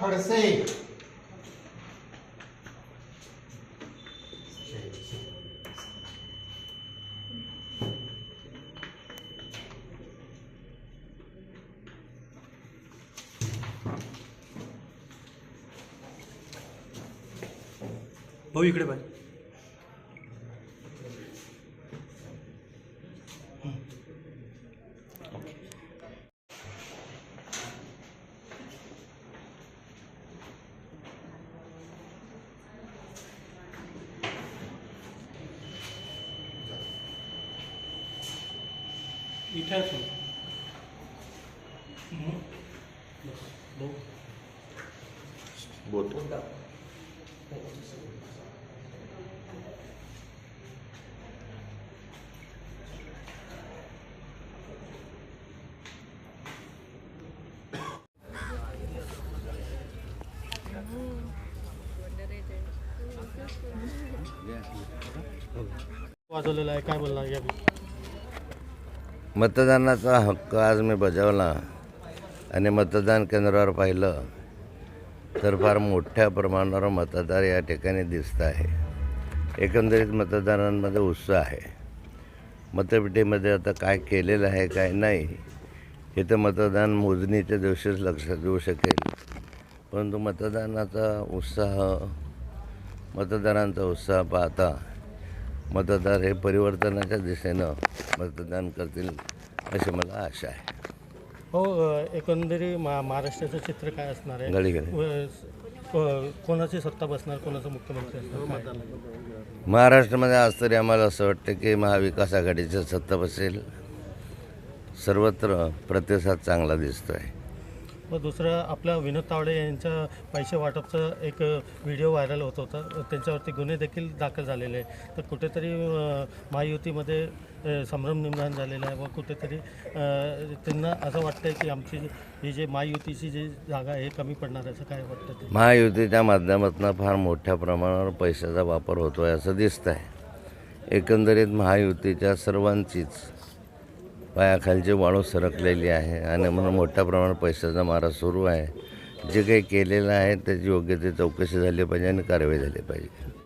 खडसे भाऊ इकडे पाहिजे इथे असो. वाजवलेला आहे. काय बोलणार? या. मतदानाचा हक्क आज मी बजावला आणि मतदान केंद्रावर पाहिलं तर फार मोठ्या प्रमाणावर मतदार या ठिकाणी दिसत आहे. एकंदरीत मतदारांमध्ये उत्साह आहे. मतपेटीमध्ये आता काय केलेलं आहे काय नाही हे तर मतदान मोजणीच्या दिवशीच लक्षात येऊ शकेल. परंतु मतदानाचा उत्साह मतदारांचा उत्साह पाहता मतदार हे परिवर्तनाच्या दिशेनं मतदान करतील अशी मला आशा आहे. हो अ, एकंदरीत मा महाराष्ट्राचं चित्र काय असणार आहे? गडी गडी व- कोणाची सत्ता बसणार कोणाचं मुख्यमंत्री असणार? काय? महाराष्ट्रामध्ये आज तरी आम्हाला असं वाटतं की महाविकास आघाडीचं सत्ता बसेल. सर्वत्र प्रतिसाद चांगला दिसतो आहे व दुसरं आपल्या विनोद तावडे यांच्या पैसे वाटपचं एक व्हिडिओ व्हायरल होत होता. त्यांच्यावरती गुन्हे देखील दाखल झालेले आहे तर कुठेतरी महायुतीमध्ये संभ्रम निर्माण झालेला आहे व कुठेतरी त्यांना असं वाटतं की आमची ही जे महायुतीची जी जागा आहे कमी पडणार असं काय वाटतं ते महायुतीच्या माध्यमातून फार मोठ्या प्रमाणावर पैशाचा वापर होतो आहे असं दिसतं आहे एकंदरीत महायुतीच्या सर्वांचीच पायाखालची वाळू सरकलेली आहे आणि म्हणून मोठ्या प्रमाणात पैशाचा मारा सुरू आहे. जे काही केलेलं आहे त्याची योग्य ते चौकशी झाली पाहिजे आणि कारवाई झाली पाहिजे.